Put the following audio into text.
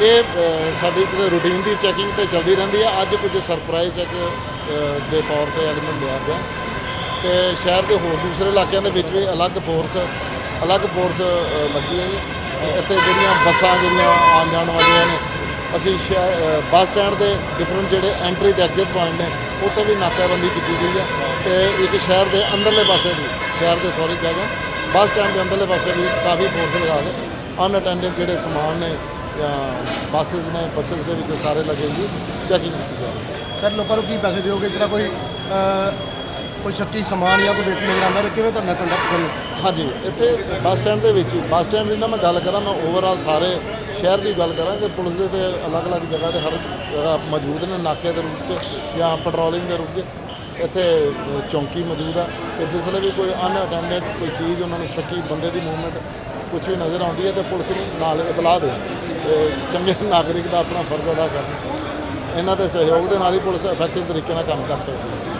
ਇਹ ਸਾਡੀ ਇੱਕ ਰੂਟੀਨ ਦੀ ਚੈਕਿੰਗ ਤੇ ਚੱਲਦੀ ਰਹਿੰਦੀ ਹੈ ਅੱਜ ਕੁਝ ਸਰਪ੍ਰਾਈਜ਼ ਚੈੱਕ ਦੇ ਤੌਰ ਤੇ ਐਲੀਮੈਂਟ ਲਿਆ ਗਿਆ ਤੇ ਸ਼ਹਿਰ ਦੇ ਹੋਰ ਦੂਸਰੇ ਇਲਾਕਿਆਂ ਦੇ ਵਿੱਚ ਵੀ ਅਲੱਗ ਫੋਰਸ ਅਲੱਗ ਫੋਰਸ ਲੱਗੀ ਹੈ ਜੀ। ਇੱਥੇ ਜਿਹੜੀਆਂ ਬੱਸਾਂ ਜਿਹੜੀਆਂ ਆਉਣ ਜਾਣ ਵਾਲੀਆਂ ਨੇ, ਅਸੀਂ ਸ਼ਹਿਰ ਬੱਸ ਸਟੈਂਡ ਦੇ ਡਿਫਰੈਂਟ ਜਿਹੜੇ ਐਂਟਰੀ ਤੇ ਐਗਜ਼ਿਟ ਪੁਆਇੰਟ ਨੇ, ਉੱਥੇ ਵੀ ਨਾਕਾਬੰਦੀ ਕੀਤੀ ਗਈ ਹੈ ਤੇ ਇੱਕ ਸ਼ਹਿਰ ਦੇ ਅੰਦਰਲੇ ਪਾਸੇ ਵੀ, ਸ਼ਹਿਰ ਦੇ ਸੌਰੀ ਕਹਿ ਗਿਆ, ਬੱਸ ਸਟੈਂਡ ਦੇ ਅੰਦਰਲੇ ਪਾਸੇ ਵੀ ਕਾਫੀ ਫੋਰਸ ਲਗਾ ਕੇ ਅਨਅਟੈਂਡਡ ਜਿਹੜੇ ਸਮਾਨ ਨੇ ਬੱਸਸ ਨੇ ਬੱਸਸ ਦੇ ਵਿੱਚ ਸਾਰੇ ਲੱਗੇ ਜੀ ਚੈਕਿੰਗ ਕੀਤੀ ਜਾ ਰਹੀ ਹੈ। ਸਰ ਲੋਕਾਂ ਨੂੰ ਕੀ ਪੈਸੇ ਦਿਓਗੇ? ਜਿਹੜਾ ਕੋਈ ਅਹ, ਕੋਈ ਸ਼ੱਕੀ ਸਮਾਨ ਜਾਂ ਕੋਈ ਵਿਅਕਤੀ ਨਜ਼ਰ ਆਉਂਦਾ ਤਾਂ ਕਿਵੇਂ ਤੁਹਾਡੇ ਕੰਟੈਕਟ ਕਰਨ? ਹਾਂਜੀ ਇੱਥੇ ਬੱਸ ਸਟੈਂਡ ਦੇ ਵਿੱਚ ਹੀ ਬੱਸ ਸਟੈਂਡ ਦੀ ਨਾ ਮੈਂ ਗੱਲ ਕਰਾਂ ਮੈਂ ਓਵਰਆਲ ਸਾਰੇ ਸ਼ਹਿਰ ਦੀ ਗੱਲ ਕਰਾਂ ਕਿ ਪੁਲਿਸ ਦੇ ਤੇ ਅਲੱਗ-ਅਲੱਗ ਜਗ੍ਹਾ ਤੇ ਹਰ ਜਗ੍ਹਾ ਮੌਜੂਦ ਨੇ ਨਾਕੇ ਦੇ ਰੂਪ 'ਚ ਜਾਂ ਪੈਟਰੋਲਿੰਗ ਦੇ ਰੂਪ 'ਚ। ਇੱਥੇ ਅ, ਚੌਂਕੀ ਮੌਜੂਦ ਆ ਕਿ ਜਿਸ ਵੇਲੇ ਵੀ ਕੋਈ ਅਨਅਟੈਂਡਡ ਕੋਈ ਚੀਜ਼ ਉਹਨਾਂ ਨੂੰ ਸ਼ੱਕੀ ਬੰਦੇ ਦੀ ਮੂਵਮੈਂਟ ਕੁਝ ਵੀ ਨਜ਼ਰ ਆਉਂਦੀ ਹੈ ਤੇ ਪੁਲਿਸ ਨੂੰ ਨਾਲ ਇਤਲਾਹ ਦੇਣ ਤੇ ਚੰਗੇ ਨਾਗਰਿਕ ਦਾ ਆਪਣਾ ਫਰਜ਼ ਅਦਾ ਕਰਨ। ਇਹਨਾਂ ਦੇ ਸਹਿਯੋਗ ਦੇ ਨਾਲ ਹੀ ਪੁਲਿਸ ਇਫੈਕਟਿਵ ਤਰੀਕੇ ਨਾਲ ਕੰਮ ਕਰ ਸਕਦੀ ਹੈ।